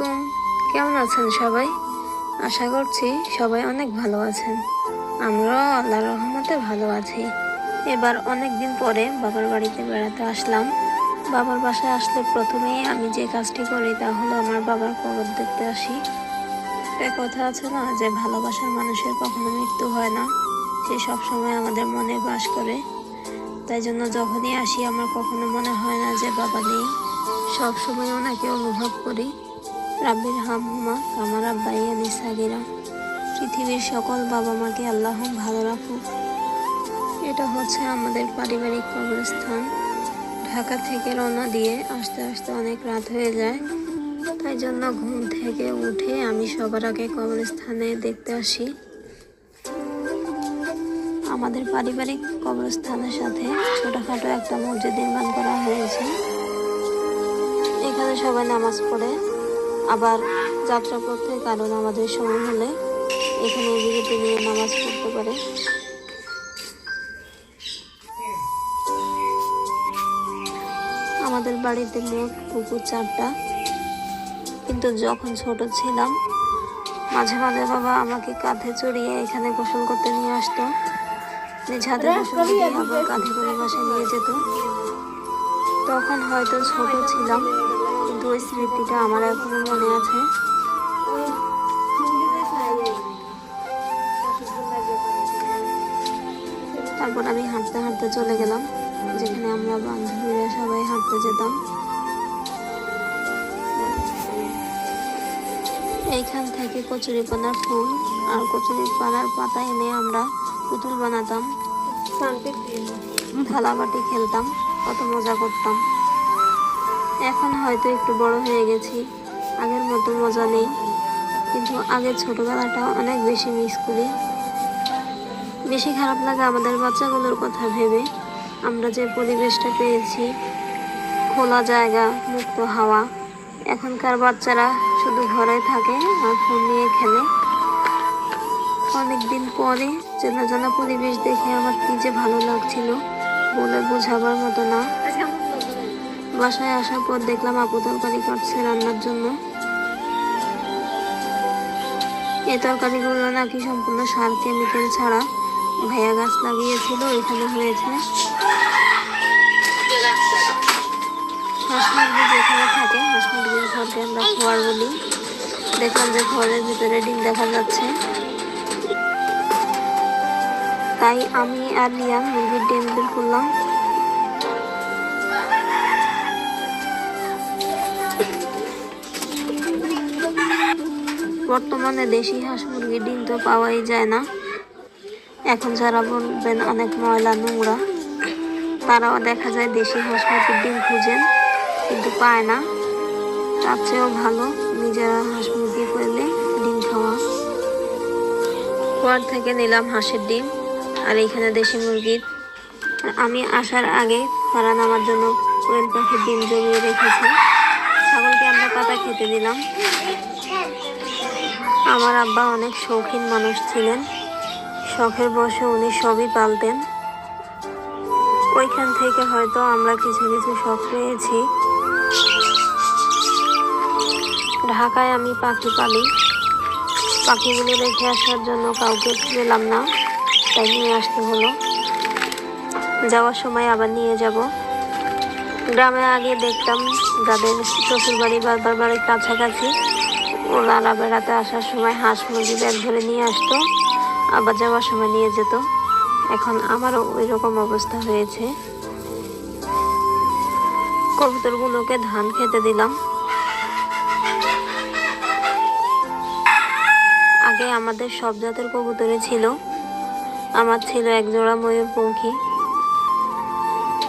আলাইকুম। কেমন আছেন সবাই? আশা করছি সবাই অনেক ভালো আছেন। আমরাও আল্লাহর রহমতে ভালো আছি। এবার অনেক দিন পরে বাবার বাড়িতে বেড়াতে আসলাম। বাবার বাসায় আসলে প্রথমেই আমি যে কাজটি করি তা হলো আমার বাবার কবর দেখতে আসি। একটা কথা আছে না যে ভালোবাসার মানুষের কখনো মৃত্যু হয় না। সে সবসময় আমাদের মনে বাস করে। তাই জন্য যখনই আসি আমার কখনো মনে হয় না যে বাবা নেই। সব সময় ওনাকে অনুভব করি। রাব্বির হামহুমা আমার আব্বাই আনি সাগিরা। পৃথিবীর সকল বাবা মাকে আল্লাহ ভালো রাখুক। এটা হচ্ছে আমাদের পারিবারিক কবরস্থান। ঢাকা থেকে রওনা দিয়ে আসতে আসতে অনেক রাত হয়ে যায়। তাই জন্য ঘুম থেকে উঠে আমি সবার আগে কবরস্থানে দেখতে আসি। আমাদের পারিবারিক কবরস্থানের সাথে ছোটোখাটো একটা মসজিদ নির্মাণ করা হয়েছে। এখানে সবাই নামাজ পড়ে। আবার যাত্রা পথে কারও নামাজের সময় হলে এখানে বিরতি নিয়ে নামাজ পড়তে পারে। আমাদের বাড়িতে মোট পুকুর চারটা। কিন্তু যখন ছোট ছিলাম মাঝে মাঝে বাবা আমাকে কাঁধে চড়িয়ে এখানে গোসল করতে নিয়ে আসতো। নিজ হাতে গোসল দিয়ে আবার কাঁধে করে বাসায় নিয়ে যেত। তখন হয়তো ছোট ছিলাম কিন্তু ওই স্মৃতিটা আমার এখনও মনে আছে। তারপর আমি হাঁটতে হাঁটতে চলে গেলাম, যেখানে আমরা বান্ধবীরা সবাই হাঁটতে যেতাম। এইখান থেকে কচুরিপানার ফুল আর কচুরিপানার পাতা এনে আমরা পুতুল বানাতাম। থালাবাটি খেলতাম, কত মজা করতাম। এখন হয়তো একটু বড় হয়ে গেছি। আগের মতো মজা নেই। কিন্তু আগের ছোটবেলাটা অনেক বেশি মিস করি। বেশি খারাপ লাগে আমাদের বাচ্চাগুলোর কথা ভেবে আমরা যে পরিবেশটা পেয়েছি, খোলা জায়গা, মুক্ত হাওয়া, এখনকার বাচ্চারা শুধু ঘরে থাকে আর ফোন নিয়ে খেলে। অনেকদিন পরে চেনা জানা পরিবেশ দেখে আমার কি যে ভালো লাগছিল বলে বোঝাবার মতো না। বাসায় আসার পর দেখলাম আপু তরকারি কাটছে রান্নার জন্য। এই তরকারিগুলো নাকি সম্পূর্ণ সার, কেমিক্যাল ছাড়া। ভাইয়া গাছ লাগিয়েছিল এখানে হয়েছে। যেখানে থাকে আমরা খোয়ার বলি। দেখলাম যে ভিতরে ডিম দেখা যাচ্ছে। তাই আমি আর লিয়াম মুরগির ডিম বের করলাম। বর্তমানে দেশি হাঁস মুরগির ডিম তো পাওয়াই যায় না। এখন যারা বলবেন অনেক ময়লা নোংরা, তারাও দেখা যায় দেশি হাঁস মুরগির ডিম খুঁজেন, কিন্তু পায় না। তার চেয়েও ভালো নিজেরা হাঁস মুরগি করলে ডিম খাওয়া। ঘর থেকে নিলাম হাঁসের ডিম, আর এইখানে দেশি মুরগির। আমি আসার আগে ফারান আমার জন্য কোয়েল পাখির ডিম জমিয়ে রেখেছে। ছাগলকে আমরা পাতা খেতে দিলাম। আমার আব্বা অনেক শৌখিন মানুষ ছিলেন। শখের বসে উনি সবই পালতেন। ওইখান থেকে হয়তো আমরা কিছু কিছু শখ পেয়েছি। ঢাকায় আমি পাখি পালি। পাখিগুলো রেখে আসার জন্য কাউকে পেলাম না, তাই নিয়ে আসতে হলো। যাওয়ার সময় আবার নিয়ে যাব। গ্রামে আগে দেখতাম যাদের শ্বশুর বাড়ি বাবার বাড়ির কাছাকাছি। ওনারা বেড়াতে আসার সময় হাঁস মুরগি ব্যাগ ধরে নিয়ে আসতো, আবার যাওয়ার সময় নিয়ে যেত। এখন আমারও ওই রকম অবস্থা হয়েছে। কবুতরগুলোকে ধান খেতে দিলাম। আগে আমাদের সব জাতের কবুতরে ছিল। আমার ছিল এক জোড়া ময়ূর ময়ূরপঙ্খী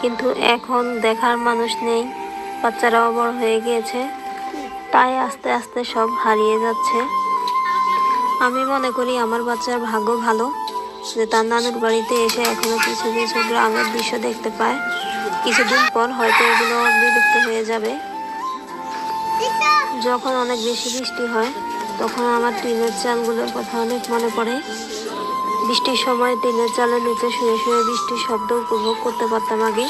কিন্তু এখন দেখার মানুষ নেই। বাচ্চারাও বড় হয়ে গিয়েছে। তাই আস্তে আস্তে সব হারিয়ে যাচ্ছে। আমি মনে করি আমার বাচ্চার ভাগ্য ভালো, যে তার নানুর বাড়িতে এসে এখনও কিছু কিছু গ্রামের দৃশ্য দেখতে পায়। কিছুদিন পর হয়তো এগুলো বিলুপ্ত হয়ে যাবে। যখন অনেক বেশি বৃষ্টি হয়, তখন আমার টিনের চালগুলোর কথা অনেক মনে পড়ে। বৃষ্টির সময় টিনের চালের নিচে শুয়ে শুয়ে বৃষ্টির শব্দ উপভোগ করতে পারতাম আগে।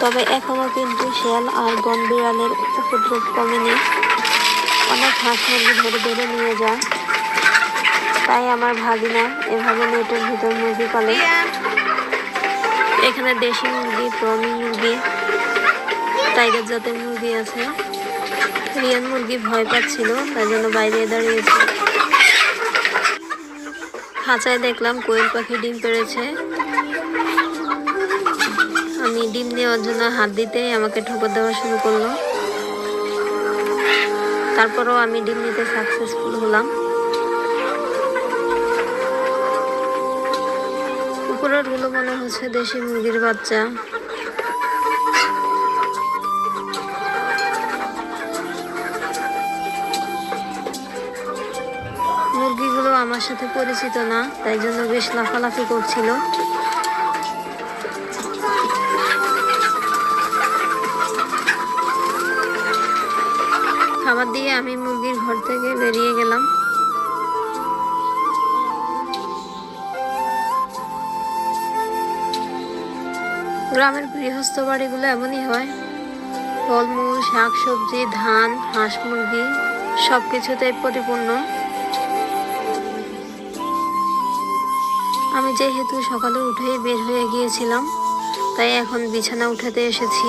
তবে এখনও কিন্তু শেয়াল আর বন বিড়ালের উপদ্রব কমেনি। অনেক হাঁস মুরগি ধরে ধরে নিয়ে যায় তাই আমার ভাগিনা এভাবে নেটের ভিতর মুরগি পালে। এখানে দেশি মুরগি, প্রমি মুরগি, টাইগার জাতের মুরগি আছে। রিয়ান মুরগি ভয় পাচ্ছিল তাই জন্য বাইরে দাঁড়িয়েছে। খাঁচায় দেখলাম কোয়েল পাখি ডিম পেড়েছে। ডিম নেওয়ার জন্য হাত দিতেই আমাকে ঠোকর দেওয়া শুরু করল। তারপরও আমি ডিম নিতে সাকসেসফুল হলাম। উপরেরগুলো মনে হচ্ছে দেশি মুরগির বাচ্চা। মুরগিগুলো আমার সাথে পরিচিত না, তাই জন্য বেশ লাফালাফি করছিল। খাবার দিয়ে আমি মুরগির ঘর থেকে বেরিয়ে গেলাম। গ্রামের গৃহস্থ বাড়িগুলো এমনই হয়। ফলমূল শাক সবজি ধান, হাঁস মুরগি সব কিছুতেই পরিপূর্ণ। আমি যেহেতু সকালে উঠে বের হয়ে গিয়েছিলাম, তাই এখন বিছানা উঠাতে এসেছি।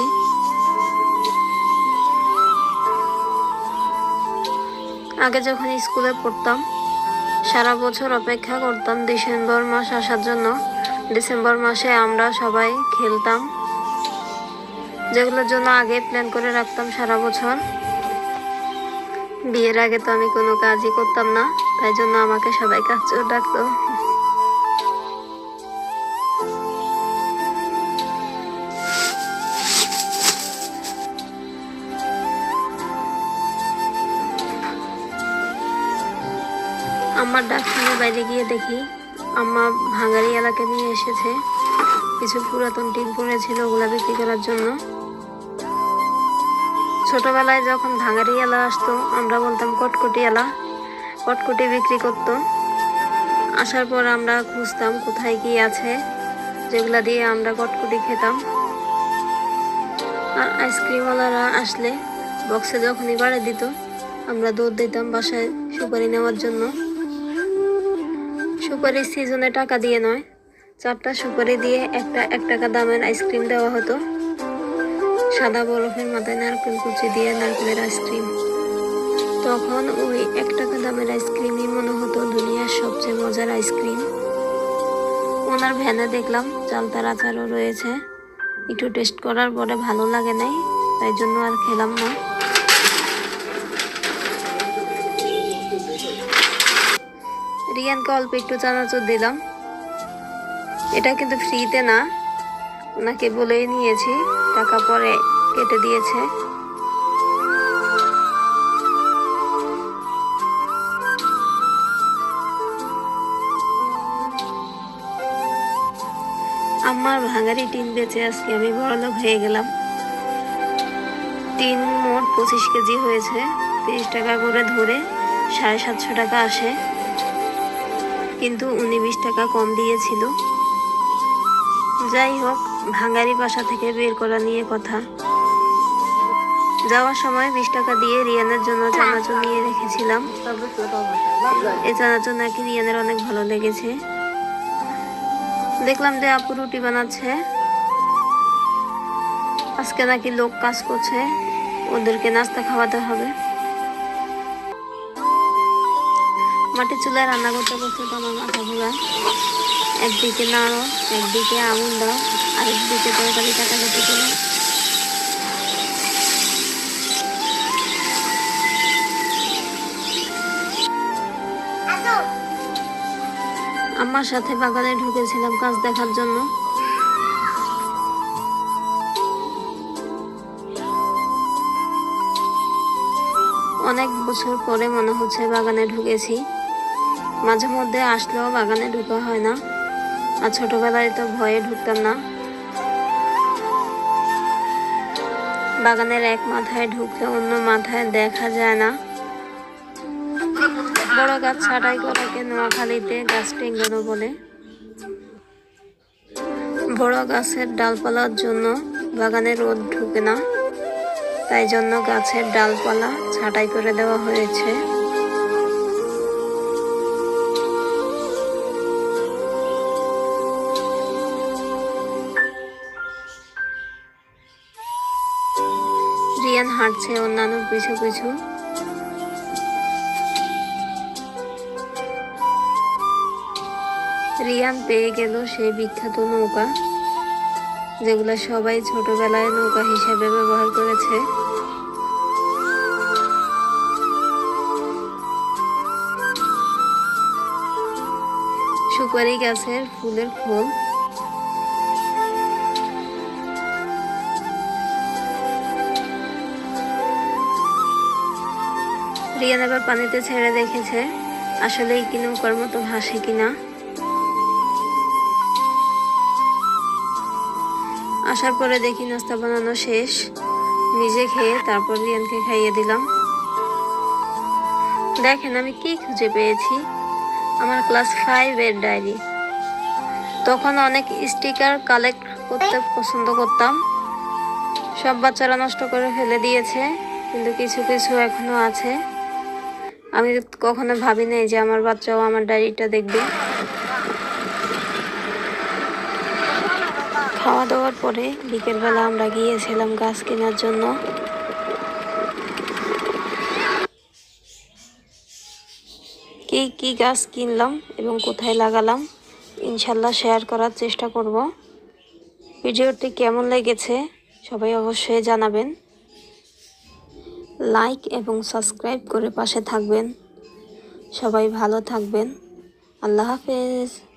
আগে যখন স্কুলে পড়তাম, সারা বছর অপেক্ষা করতাম ডিসেম্বর মাস আসার জন্য। ডিসেম্বর মাসে আমরা সবাই খেলতাম। যেগুলোর জন্য আগে প্ল্যান করে রাখতাম সারা বছর। বিয়ের আগে তো আমি কোনো কাজই করতাম না, তাই জন্য আমাকে সবাই কাজ ডাকতো আমার শুনে বাইরে গিয়ে দেখি আম্মা ভাঙারি এলাকা নিয়ে এসেছে। কিছু পুরাতন টিন পড়েছিল ওগুলা বিক্রি করার জন্য। ছোটবেলায় যখন ভাঙারি এলা আসতো, আমরা বলতাম কটকটি এলা। কটকটি বিক্রি করতো। আসার পর আমরা খুঁজতাম কোথায় কি আছে, যেগুলা দিয়ে আমরা কটকটি খেতাম। আর আইসক্রিমওয়ালারা আসলে বক্সে যখনই বাড়ি দিত, আমরা দৌড় দিতাম বাসায় সুপারি নেওয়ার জন্য। সুপারি সিজনে টাকা দিয়ে নয়। চারটা সুপারি দিয়ে একটা এক টাকা দামের আইসক্রিম দেওয়া হতো। সাদা বরফের মাথায় নারকেল কুচি দিয়ে নারকেলের আইসক্রিম। তখন ওই এক টাকা দামের আইসক্রিমই মনে হতো দুনিয়ার সবচেয়ে মজার আইসক্রিম। ওনার ভ্যানে দেখলাম, চালতার আচারও রয়েছে। একটু টেস্ট করার পরে ভালো লাগে নাই, তাই জন্য আর খেলাম না। রিয়ানকে অল্প একটু চানাচুর দিলাম। এটা কিন্তু ফ্রিতে না। ওনাকে বলেই নিয়েছি, টাকা পরে কেটে দিয়েছে। আমার ভাঙারি টিন বেঁচে আজকে আমি বড়লোক হয়ে গেলাম। টিন মোট পঁচিশ কেজি হয়েছে। তিরিশ টাকা করে ধরে সাড়ে সাতশো টাকা আসে। কিন্তু উনি বিশ টাকা কম দিয়েছিল। যাই হোক, ভাঙ্গারি বাসা থেকে বের করা নিয়ে কথা। যাওয়ার সময় বিশ টাকা দিয়ে রিয়ানের জন্য চানাচুর নিয়ে রেখেছিলাম। এই চানাচুর নাকি রিয়ানের অনেক ভালো লেগেছে। দেখলাম যে আপু রুটি বানাচ্ছে। আজকে নাকি লোক কাজ করছে। ওদেরকে নাস্তা খাওয়াতে হবে। মাটির চুলায় রান্না করতে করতে তো আমার মাথা ঘোরা। একদিকে নাড়ো, একদিকে আঙুল দাও আরেকদিকে তরকারি কাটাকাটি করো। আমার সাথে বাগানে ঢুকেছিলাম কাজ দেখার জন্য। অনেক বছর পরে মনে হচ্ছে বাগানে ঢুকেছি। মাঝে মধ্যে আসলেও বাগানে ঢুকা হয় না। আর ছোটবেলায় তো ভয়ে ঢুকতাম না। বাগানের এক মাথায় ঢুকলে অন্য মাথায় দেখা যায় না। বড় গাছ ছাটাই করাকে নোয়াখালীতে গাছ টেঙ্গানো বলে। বড় গাছের ডালপালার জন্য বাগানে রোদ ঢুকে না। তাই জন্য গাছের ডালপালা ছাঁটাই করে দেওয়া হয়েছে। হাঁটছে অন্যান্য পিছু পিছু। রিয়ান পেয়ে গেল সেই বিখ্যাত নৌকা, যেগুলো সবাই ছোটবেলায় নৌকা হিসেবে ব্যবহার করেছে। সুপারি গাছের ফুলের ফুল। রিয়ান আবার পানিতে ছেড়ে দেখেছে আসলে কি নৌকার মতো ভাসে কিনা। আসার পরে দেখি নাস্তা বানানো শেষ, নিজে খেয়ে তারপর রিয়ানকে খাইয়ে দিলাম। দেখেন আমি কি খুঁজে পেয়েছি, আমার ক্লাস ফাইভের ডায়েরি। তখন অনেক স্টিকার কালেক্ট করতে পছন্দ করতাম। সব বাচ্চারা নষ্ট করে ফেলে দিয়েছে, কিন্তু কিছু কিছু এখনও আছে। আমি কখনো ভাবি নাই যে আমার বাচ্চাও আমার ডায়েরিটা দেখবে। খাওয়া দাওয়ার পরে বিকেলবেলা আমরা গিয়েছিলাম গাছ কেনার জন্য। কি কি গাছ কিনলাম এবং কোথায় লাগালাম ইনশাল্লাহ শেয়ার করার চেষ্টা করব। ভিডিওটি কেমন লেগেছে সবাই অবশ্যই জানাবেন। লাইক এবং সাবস্ক্রাইব করে পাশে থাকবেন। সবাই ভালো থাকবেন। আল্লাহ হাফেজ।